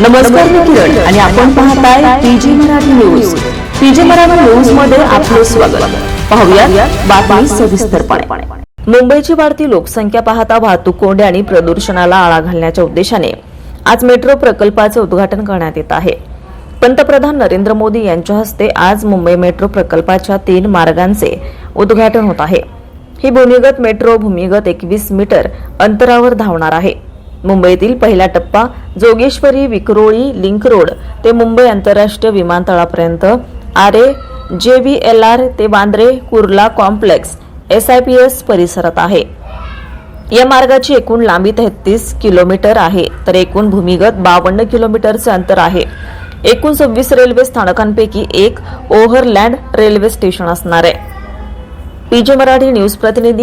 नमस्कार मी किरण आणि आपण पाहताय PG Marathi news. PG Marathi न्यूजमध्ये आपले स्वागत. पाहूया बातमी सविस्तरपणे. मुंबईची वाढती लोकसंख्या पाहता वाहतूक कोंडी आणि प्रदूषणाला आळा घालण्याच्या उद्देशाने आज मेट्रो प्रकल्पाचे उद्घाटन करण्यात येत आहे. पंतप्रधान नरेंद्र मोदी यांच्या हस्ते आज मुंबई मेट्रो प्रकल्पाच्या तीन मार्गांचे उद्घाटन होत आहे. ही भूमिगत मेट्रो भूमिगत एकवीस मीटर अंतरावर धावणार आहे. मुंबईतील पहिला टप्पा जोगेश्वरी विक्रोळी लिंक रोड ते मुंबई आंतरराष्ट्रीय विमानतळापर्यंत. आरे जे व्ही एल आर ते Bandra Kurla complex S I P S परिसरात आहे. या मार्गाची एकूण लांबी तेहतीस किलोमीटर आहे तर एकूण भूमिगत बावन्न किलोमीटरचे अंतर आहे. एकूण सव्वीस रेल्वे स्थानकांपैकी एक ओव्हरलँड रेल्वे स्टेशन असणार आहे. पीजे मराठी न्यूज प्रतिनिधी